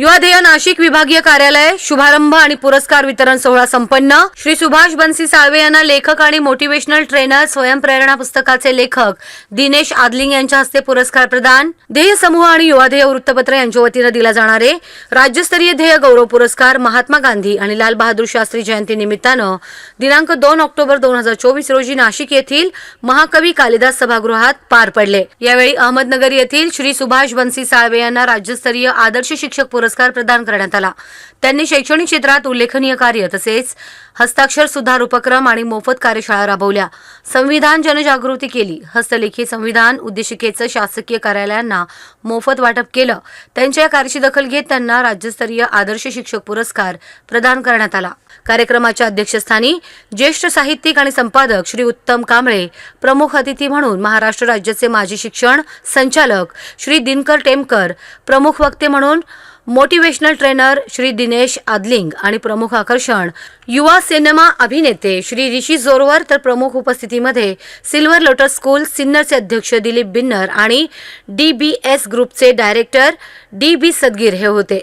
युवाधेय नाशिक विभागीय कार्यालय शुभारंभ आणि पुरस्कार वितरण सोहळा संपन्न. श्री सुभाष बनसी साळवे यांना लेखक आणि मोटिवेशनल ट्रेनर स्वयंप्रेरणा पुस्तकाचे लेखक दिनेश आदलिंग यांच्या हस्ते पुरस्कार प्रदान. ध्येय समूह आणि युवाधेय वृत्तपत्र यांच्या वतीनं दिला जाणारे राज्यस्तरीय ध्येय गौरव पुरस्कार महात्मा गांधी आणि लाल बहादूर शास्त्री जयंती निमित्तानं दिनांक दोन ऑक्टोबर दोन हजार चोवीस रोजी नाशिक येथील महाकवी कालिदास सभागृहात पार पडले. यावेळी अहमदनगर येथील श्री सुभाष बनसी साळवे यांना राज्यस्तरीय आदर्श शिक्षक पुरस्कार प्रदान करण्यात आला. त्यांनी शैक्षणिक क्षेत्रात उल्लेखनीय कार्य तसेच हस्ताक्षर सुधार उपक्रम आणि मोफत कार्यशाळा राबवल्या. संविधान जनजागृती केली. हस्तलेखी संविधान उद्देशिकेचं शासकीय कार्यालयांना मोफत वाटप केलं. त्यांच्या कार्याची दखल घेत त्यांना राज्यस्तरीय आदर्श शिक्षक पुरस्कार प्रदान करण्यात आला. कार्यक्रमाच्या अध्यक्षस्थानी ज्येष्ठ साहित्यिक आणि संपादक श्री उत्तम कांबळे प्रमुख अतिथी म्हणून महाराष्ट्र राज्याचे माजी शिक्षण संचालक श्री दिनकर टेमकर प्रमुख वक्ते म्हणून मोटिवेशनल ट्रेनर श्री दिनेश आदलिंग आणि प्रमुख आकर्षण. युवा सिनेमा अभिनेते श्री ऋषी जोरवर तर प्रमुख उपस्थितीमध्ये सिल्वर लोटस स्कूल सिन्नरचे अध्यक्ष दिलीप बिन्नर आणि डी बी एस ग्रुपचे डायरेक्टर डी बी सदगीर हे होते.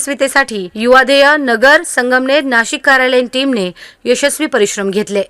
यशस्वीतेसाठी युवाधेय नगर संगमनेर नाशिक कार्यालयीन टीमने यशस्वी परिश्रम घेतले.